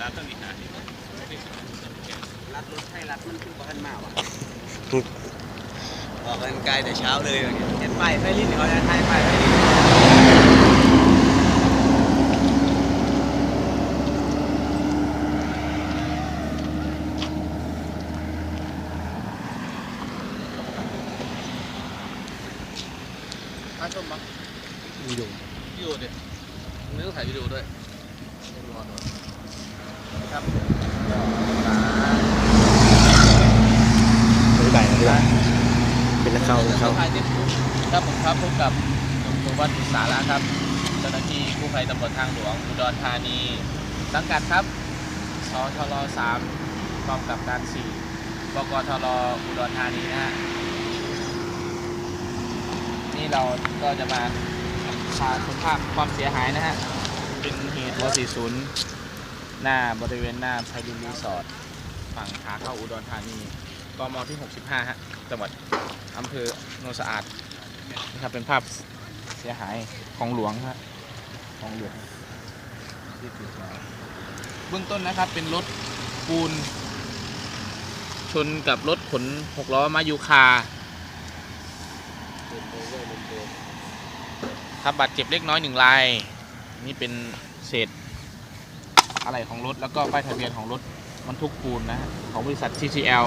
รัดต้นนี้หาที่รัดรถให้รัดมันขึ้นบ้านมาวะออกกำลังกายแต่เช้าเลยเห็นป้ายไฟลิ้นเขาจะไทยป้ายไฟลิ้นมาชมมั้งมีอวิดีโอเดิไม่ต้องถ่ายวิดีโอด้วยรอดู ครับอธิบายอธิบายเป็นนักเข้านักเข้าถ่ายนิดครับผมครับพบกับผมสุวัฒน์อิสาระครับเจ้าหน้าที่กู้ภัยตำรวจทางหลวงอุดรธานี สังกัดครับสทร3กองกับการ4บกทรอุดรธานีนะฮะนี่เราก็จะมาพาชมภาพความเสียหายนะฮะ เป็นเหตุว40 หน้าบริเวณหน้าไพรินรีสอร์ทฝั่งขาเข้าอุดรธานีกมที่ 65 ฮะ จังหวัดอำเภอโนนสะอาดนะครับเป็นภาพเสียหายของหลวงฮะของหลวงที่ถูกมาเบื้องต้นนะครับเป็นรถปูน ชนกับรถขนหกล้อมายูคาครับบาดเจ็บเล็กน้อยหนึ่งราย นี่เป็นเศษ อะไรของรถ แล้วก็ป้ายทะเบียนของรถบรรทุกปูนนะของบริษัท TCL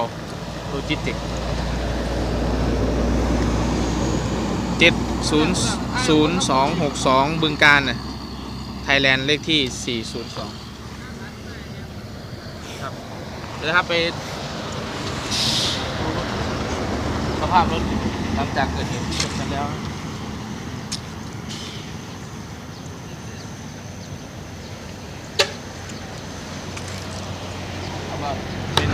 Logistics เจ็ดศูนย์ศูนย์สองหกสองบึงการนะไทยแลนด์เลขที่402ครับเดี๋ยวนะครับไปดูรถสภาพรถหลังจากเกิดเหตุที่ชนกันแล้ว แล้ว ก็เป็น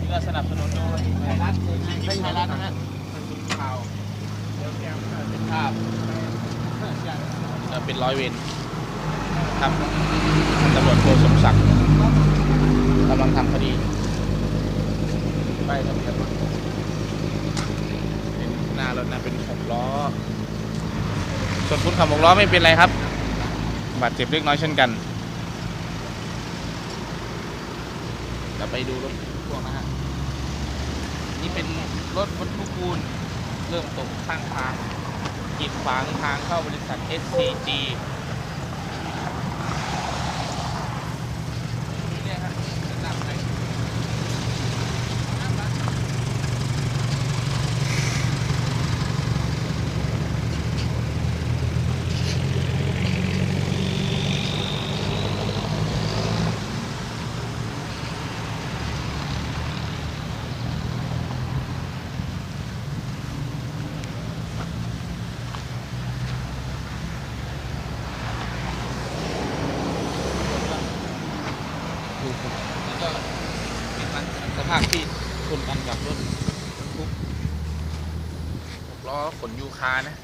นี่ก็สนับสนุนโดยไทยรัฐไทยรัฐนะฮะเป็นข่าวเป็นภาพจะเป็นร้อยเวรครับตำรวจโทสมศักดิ์กำลังทำคดีไปทะเบียนรถเป็นหน้ารถนะเป็น ส่วนคนขับหกล้อไม่เป็นไรครับ บาดเจ็บเล็กน้อยเช่นกันจะไปดูรถพวกนะฮะ นี่เป็นรถบรรทุกปูนเริ่มตกข้างทางกีดขวางทางเข้าบริษัท SCG เนี่ยฮะจะนำไป แล้วก็เป็นมันสภาพที่ชนกันกับรถบรรทุกหกล้อขนยูคานะ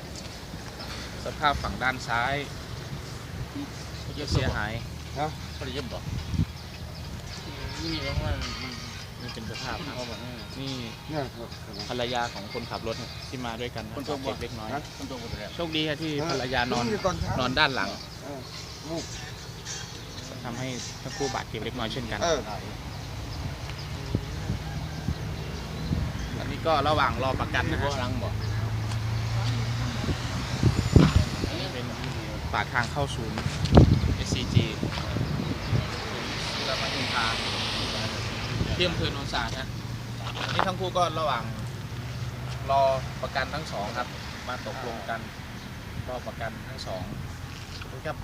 สภาพฝั่งด้านซ้ายเยอะเสียหายฮะเขาจะบอกนี่เพราะว่ามันมันเป็นสภาพนะนี่เนี่ยครับภรรยาของคนขับรถเนี่ยที่มาด้วยกันนะคนตัวบาดเจ็บเล็กน้อยคนตัวหมดแล้วโชคดีครับที่ภรรยานอนตอนเช้านอนด้านหลังเออลูก ทำให้ทั้งคู่บาดเจ็บเล็กน้อยเช่นกัน เอออันนี้ก็ระหว่างรอประกันนะฮะรังบอกอันนี้เป็นปากทางเข้าศูนย์ SCG ที่เรามาอินทาที่อำเภอโนนสาดนะนี่ทั้งคู่ก็ระหว่างรอประกันทั้งสองครับ มาตกลงกัน รอประกันทั้งสองขอบคุณครับ